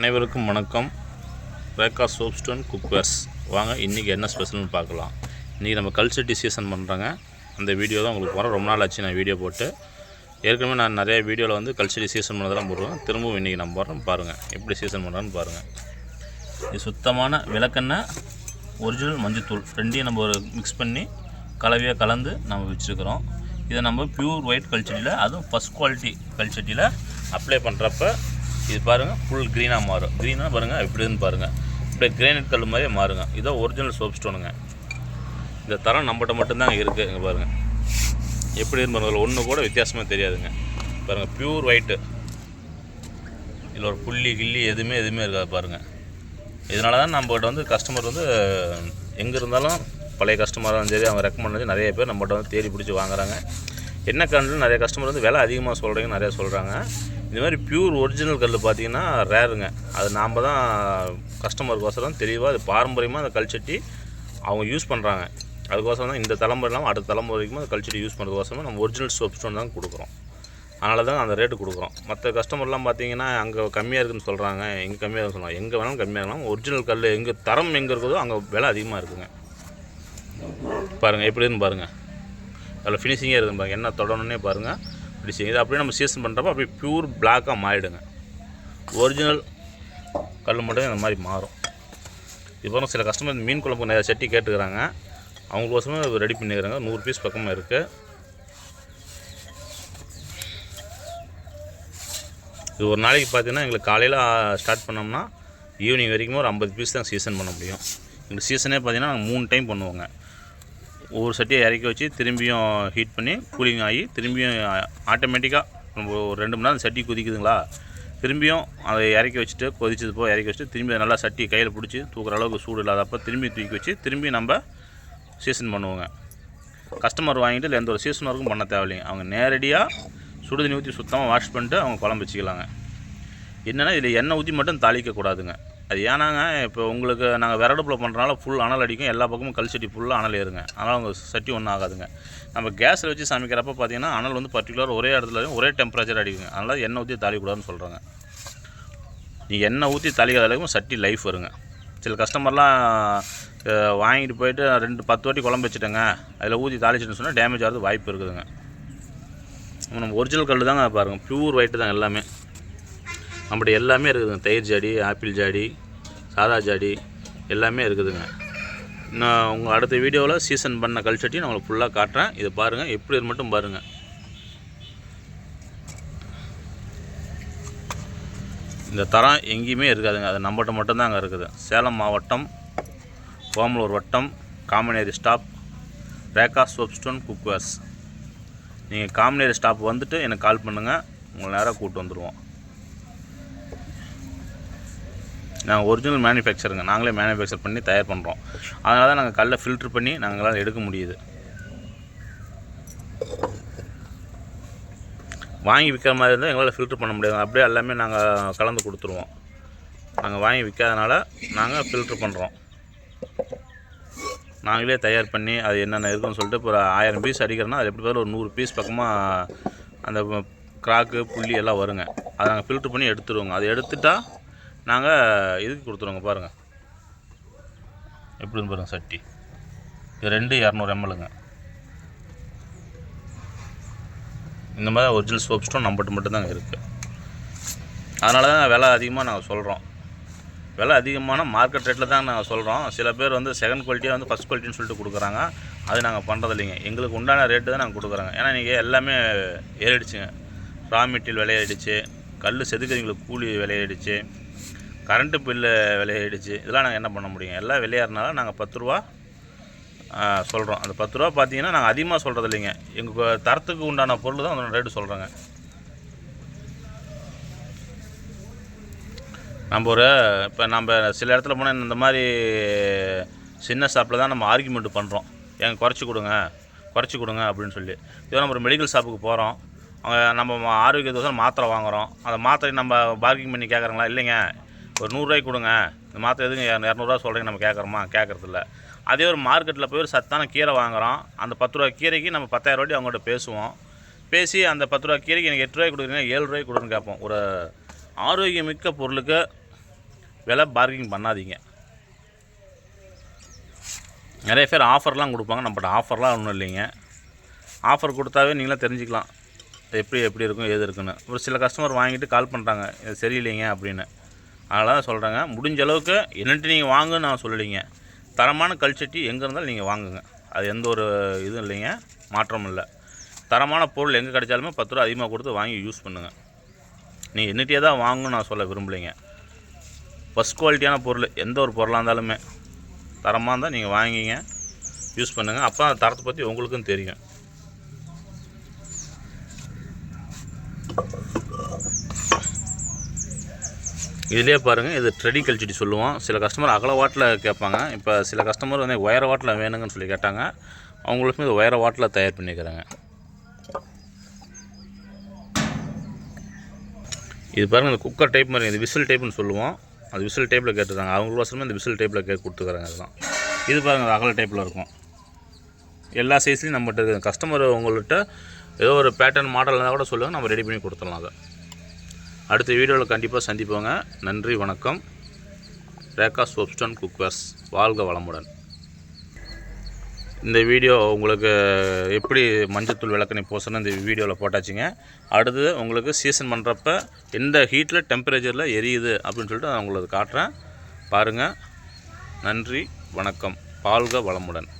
அனைவருக்கும் வணக்கம். Rekha soap stone cookwares வாங்க இன்றைக்கி என்ன ஸ்பெஷல்னு பார்க்கலாம். இன்றைக்கி நம்ம கல்ச்சர் டிசிஷன் பண்ணுறாங்க அந்த வீடியோ தான் உங்களுக்கு வர ரொம்ப நாள் ஆச்சு நான் வீடியோ போட்டு. ஏற்கனவே நான் நிறைய வீடியோவில் வந்து கல்ச்சர் சீசன் பண்ணதெல்லாம் போடுவேன் திரும்பவும் இன்றைக்கி நம்ம போடுறோம் பாருங்கள் எப்படி சீசன் பண்ணுறான்னு பாருங்கள் இது சுத்தமான விளக்கெண்ணெய் ஒரிஜினல் மஞ்சத்தூள். ரெண்டையும் நம்ம ஒரு மிக்ஸ் பண்ணி கலவையாக கலந்து நம்ம வச்சுருக்கிறோம். இதை நம்ம ப்யூர் ஒயிட் கல்ச்சட்டியில் அதுவும் ஃபஸ்ட் குவாலிட்டி கல்ச்சட்டியில் அப்ளை பண்ணுறப்ப இது பாருங்கள் ஃபுல் க்ரீனாக மாறும். க்ரீனாக பாருங்கள் எப்படின்னு பாருங்கள் இப்படியே கிரானைட் கல் மாதிரியே மாறுங்க. இதான் ஒரிஜினல் சோப் ஸ்டோனுங்க இந்த தரம் நம்மகிட்ட மட்டும்தான் இருக்குது இங்கே பாருங்கள் எப்படி இருந்து ஒன்று கூட வித்தியாசமாக தெரியாதுங்க. பாருங்கள் ப்யூர் ஒயிட்டு இதில் ஒரு புள்ளி கிள்ளி எதுவுமே எதுவுமே இருக்காது பாருங்கள் இதனால தான் நம்மகிட்ட வந்து கஸ்டமர் வந்து எங்கே இருந்தாலும் பழைய கஸ்டமராக சரி அவங்க ரெக்கமெண்ட் பண்ணி நிறைய பேர் நம்மகிட்ட வந்து தேடி பிடிச்சி வாங்குறாங்க. என்ன காரணம் நிறைய கஸ்டமர் வந்து விலை அதிகமாக சொல்கிறீங்க நிறைய சொல்கிறாங்க இந்த மாதிரி பியூர் ஒரிஜினல் கல் பார்த்தீங்கன்னா ரேருங்க அது நாம் தான் கஸ்டமருக்கோசரம் தெளிவாக அது பாரம்பரியமாக அந்த கல்ச்சட்டி அவங்க யூஸ் பண்ணுறாங்க அதுக்கோசரம் தான் இந்த தலைமுறை இல்லாமல் அடுத்த தலைமுறை வரைக்கும் அந்த கல்ச்சட்டி யூஸ் பண்ணுறதுக்கோசரம் நம்ம ஒரிஜினல் சோப் ஸ்டோன் தான் கொடுக்குறோம். அதனால தான் அந்த ரேட்டு கொடுக்குறோம். மற்ற கஸ்டமர்லாம் பார்த்தீங்கன்னா அங்கே கம்மியாக இருக்குன்னு சொல்கிறாங்க எங்கே கம்மியாக இருக்குன்னு சொல்லுவாங்க எங்கே வேணாலும் கம்மியாக இருக்கலாம். ஒரிஜினல் கல் எங்கே தரம் எங்கே இருக்குதோ அங்கே விலை அதிகமாக இருக்குங்க. பாருங்கள் எப்படி இருக்குன்னு பாருங்கள் அதில் ஃபினிஷிங்கே இருக்குன்னு பாருங்கள் என்ன தொடணுன்னே பாருங்கள் ஃபினிஷிங் இது அப்படியே நம்ம சீசன் பண்ணுறப்ப அப்படியே பியூர் பிளாக்காக மாறிடுங்க. ஒரிஜினல் கல் மட்டும் இந்த மாதிரி மாறும். இப்போ சில கஸ்டமர் மீன் குழம்பு நிறையா சட்டி கேட்டுக்கிறாங்க. அவங்களுக்கோசமே ரெடி பண்ணிக்கிறாங்க. நூறு பீஸ் பக்கமாக இருக்குது இது ஒரு நாளைக்கு பார்த்தீங்கன்னா எங்களுக்கு காலையில் ஸ்டார்ட் பண்ணோம்னா ஈவினிங் வரைக்கும் ஒரு ஐம்பது பீஸ் தான் சீசன் பண்ண முடியும். எங்களுக்கு சீசனே பார்த்தீங்கன்னா நாங்கள் மூணு டைம் பண்ணுவோங்க. ஒரு சட்டியை இறக்கி வச்சு திரும்பியும் ஹீட் பண்ணி கூலிங் ஆகி திரும்பியும் ஆட்டோமேட்டிக்காக நம்ம ஒரு ரெண்டு மணி நேரம் சட்டி கொதிக்குதுங்களா? திரும்பியும் அதை இறக்கி வச்சுட்டு கொதிச்சது போக இறக்கி வச்சுட்டு திரும்பி நல்லா சட்டி கையில் பிடிச்சி தூக்குற அளவுக்கு சூடு இல்லாதப்போ திரும்பி தூக்கி வச்சு திரும்பி நம்ம சீசன் பண்ணுவோங்க. கஸ்டமர் வாங்கிட்டு இல்லை எந்த ஒரு சீசன் வரைக்கும் பண்ண தேவையில்லைங்க. அவங்க நேரடியாக சுடு தண்ணி ஊற்றி சுத்தமாக வாஷ் பண்ணிட்டு அவங்க குழம்பு வச்சுக்கலாங்க. என்னென்னா இதில் எண்ணெய் ஊற்றி மட்டும் தாளிக்கக்கூடாதுங்க. அது ஏன்னாங்க இப்போ உங்களுக்கு நாங்கள் விரடுப்பில் பண்ணுறனால ஃபுல் அனல் அடிக்கும் எல்லா பக்கமும் கல் சட்டி ஃபுல்லாக அனல் ஏறுங்க. அதனால் உங்கள் சட்டி ஒன்றும் ஆகாதுங்க. நம்ம கேஸில் வச்சு சமைக்கிறப்ப பார்த்தீங்கன்னா அனல் வந்து பர்டிகுலர் ஒரே இடத்துல ஒரே டெம்பரேச்சர் அடிக்குங்க. அதனால் எண்ணெய் ஊற்றி தாளிக்கூடாதுன்னு சொல்கிறாங்க நீ எண்ணெய் ஊற்றி தாளிக்காத அளவுக்கு சட்டி லைஃப் வருங்க. சில கஸ்டமர்லாம் வாங்கிட்டு போயிட்டு ரெண்டு பத்து வாட்டி குழம்பு வச்சுட்டேங்க. அதில் ஊற்றி தாளிச்சிட்டுன்னு சொன்னால் டேமேஜ் ஆகிறது வாய்ப்பு இருக்குதுங்க. நம்ம ஒரிஜினல் கல் தாங்க பாருங்கள் ப்யூர் ஒயிட்டு தான் எல்லாமே. நம்மகிட்ட எல்லாமே இருக்குதுங்க. தயிர் ஜாடி ஆப்பிள் ஜாடி சாதா ஜாடி எல்லாமே இருக்குதுங்க. நான் உங்கள் அடுத்த வீடியோவில் சீசன் பண்ண கல்ச்சட்டி நான் உங்களுக்கு ஃபுல்லாக காட்டுறேன். இதை பாருங்கள் எப்படி இருக்கு மட்டும் பாருங்கள் இந்த தரம் எங்கேயுமே இருக்காதுங்க. அது நம்மகிட்ட மட்டும்தான் அங்கே இருக்குது. சேலம் மாவட்டம் ஓமலூர் வட்டம் Kamaneri stop Rekha soapstone cookwares நீங்கள் காமனேரி ஸ்டாப் வந்துட்டு எனக்கு கால் பண்ணுங்கள் உங்களை நேராக கூப்பிட்டு வந்துடுவோம் நாங்கள் ஒரிஜினல் மேனுஃபேக்சருங்க நாங்களே மேனுஃபேக்சர் பண்ணி தயார் பண்ணுறோம் அதனால தான் நாங்கள் கல்லை ஃபில்ட்ரு பண்ணி நாங்களால் எடுக்க முடியுது. வாங்கி விற்கிற மாதிரி இருந்தால் எங்களால் ஃபில்ட்ரு பண்ண முடியாது. அப்படியே எல்லாமே நாங்கள் கலந்து கொடுத்துருவோம். நாங்கள் வாங்கி விற்காதனால நாங்கள் ஃபில்ட்ரு பண்ணுறோம் நாங்களே தயார் பண்ணி அது என்னென்ன இருக்குன்னு சொல்லிட்டு இப்போ ஒரு ஆயிரம் பீஸ் அடிக்கிறோன்னா அது எப்படி பார்த்தாலும் ஒரு நூறு பீஸ் பக்கமாக அந்த கிராக்கு புள்ளி எல்லாம் வருங்க. அதை நாங்கள் ஃபில்ட்ரு பண்ணி எடுத்துருவோங்க. அதை எடுத்துட்டால் நாங்கள் இதுக்கு கொடுத்துருவோங்க பாருங்கள் எப்படின்னு பாருங்கள் சட்டி. இது ரெண்டு இரநூறு எம்எல்ங்க இந்த மாதிரி ஒரிஜினல் சோப் ஸ்டோன் நம்மகிட்ட மட்டும்தாங்க இருக்குது அதனால தான் விலை அதிகமாக நாங்கள் சொல்கிறோம் விலை அதிகமான மார்க்கெட் ரேட்டில் தான் நாங்கள் சொல்கிறோம் சில பேர் வந்து செகண்ட் குவாலிட்டியாக வந்து ஃபஸ்ட் குவாலிட்டின்னு சொல்லிட்டு கொடுக்குறாங்க. அது நாங்கள் பண்ணுறது இல்லைங்க. எங்களுக்கு உண்டான ரேட்டு தான் நாங்கள் கொடுக்குறோங்க. ஏன்னா நீங்கள் எல்லாமே ஏறிடுச்சுங்க. Raw material விலையாயிடுச்சு. கல் செதுக்கிறவங்களுக்கு கூலி விலையாயிடுச்சு. கரண்ட்டு பில்லு விலையாயிடுச்சு இதெல்லாம் நாங்கள் என்ன பண்ண முடியும்? எல்லாம் விலையாடுறனால நாங்கள் பத்து ரூபா சொல்கிறோம் அந்த பத்து ரூபா பார்த்தீங்கன்னா நாங்கள் அதிகமாக சொல்கிறது இல்லைங்க. எங்கள் தரத்துக்கு உண்டான பொருள் தான் அதோட ரேட்டு சொல்கிறோங்க நம்ம ஒரு இப்போ நம்ம சில இடத்துல போனால் இந்த மாதிரி சின்ன ஷாப்பில் தான் நம்ம ஆர்குமெண்ட் பண்ணுறோம் எங்க குறைச்சி கொடுங்க குறைச்சி கொடுங்க அப்படின்னு சொல்லி. இதோ நம்ம ஒரு மெடிக்கல் ஷாப்புக்கு போகிறோம் அவங்க நம்ம ஆரோக்கியத்துக்கு மாத்திரை வாங்குகிறோம் அந்த மாத்திரை நம்ம பார்க்கிங் பண்ணி கேட்குறாங்களா இல்லைங்க. ஒரு நூறுரூவாய்க்கு கொடுங்க. இந்த மாத்திரை எதுங்க இரநூறுவா சொல்கிறீங்க நம்ம கேட்குறோமா? கேட்குறதில்ல. அதே ஒரு மார்க்கெட்டில் போய் ஒரு சத்தான கீரை வாங்குகிறோம் அந்த பத்து ரூபா கீரைக்கு நம்ம பத்தாயிரம் ரூபாய் அவங்கள்ட்ட பேசுவோம். பேசி அந்த பத்து ரூபா கீரைக்கு எனக்கு எட்டு ரூபாய்க்கு கொடுக்குறீங்க ஏழு ரூபாய்க்கு கொடுன்னு கேட்போம். ஒரு ஆரோக்கியமிக்க பொருளுக்கு விலை பார்க்கிங் பண்ணாதீங்க. நிறைய பேர் ஆஃபர்லாம் கொடுப்பாங்க. நம்மகிட்ட ஆஃபர்லாம் ஒன்றும் இல்லைங்க. ஆஃபர் கொடுத்தாவே நீங்களாம் தெரிஞ்சுக்கலாம். எப்படி எப்படி இருக்கும் ஏது இருக்குன்னு. ஒரு சில கஸ்டமர் வாங்கிட்டு கால் பண்ணுறாங்க இது சரியில்லைங்க அப்படின்னு. அதனால தான் சொல்கிறேங்க முடிஞ்ச அளவுக்கு என்னட்டு நீங்கள் வாங்குன்னு நான் சொல்லலைங்க. தரமான கல்ச்சட்டி எங்கே இருந்தாலும் நீங்கள் வாங்குங்க. அது எந்த ஒரு இதுவும் இல்லைங்க. மாற்றமும் இல்லை. தரமான பொருள் எங்கே கிடைச்சாலுமே பத்து ரூபா அதிகமாக கொடுத்து வாங்கி யூஸ் பண்ணுங்கள் நீங்கள் என்னட்டியே தான் வாங்கணும்னு நான் சொல்ல விரும்பலைங்க. ஃபஸ்ட் குவாலிட்டியான பொருள் எந்த ஒரு பொருளாக இருந்தாலுமே தரமாக இருந்தால் நீங்கள் வாங்கிங்க யூஸ் பண்ணுங்கள் அப்போ அந்த தரத்தை பற்றி உங்களுக்கும் தெரியும். இதுலேயே பாருங்கள் இது ட்ரெடி கல்ச்சடி சொல்லுவோம் சில கஸ்டமர் அகல வாட்டில் கேட்பாங்க. இப்போ சில கஸ்டமர் வந்து ஒயர வாட்டில் வேணுங்கன்னு சொல்லி கேட்டாங்க. அவங்களுக்குமே இது ஒயர வாட்டில் தயார் பண்ணிக்கிறாங்க. இது பாருங்கள் இந்த குக்கர் டைப் மாதிரி இது விசில் டைப்னு சொல்லுவோம் அது விசில் டைப்பில் கேட்டுருக்காங்க. அவங்களுக்கோசரமே இந்த விசில் டைப்பில் கேட்டு கொடுத்துக்கிறாங்க அதுதான். இது பாருங்கள் அகல டைப்பில் இருக்கும். எல்லா சைஸ்லையும் நம்மகிட்ட இருக்குது கஸ்டமர் உங்கள்கிட்ட ஏதோ ஒரு பேட்டர்ன் மாடல் இருந்தால் கூட சொல்லுங்கள் நம்ம ரெடி பண்ணி கொடுத்துடலாம் அதை. அடுத்த வீடியோவில் கண்டிப்பாக சந்திப்போங்க. நன்றி வணக்கம். Rekha soapstone cookwares. வாழ்க வளமுடன். இந்த வீடியோ உங்களுக்கு எப்படி மஞ்சத்தூள் விளக்கணி பூசணும் இந்த வீடியோவில் போட்டாச்சுங்க. அடுத்தது உங்களுக்கு சீசன் பண்ணுறப்ப எந்த ஹீட்டில் டெம்பரேச்சரில் எரியுது அப்படின்னு சொல்லிட்டு நான் உங்களுக்கு காட்டுறேன். பாருங்கள் நன்றி வணக்கம். வாழ்க வளமுடன்.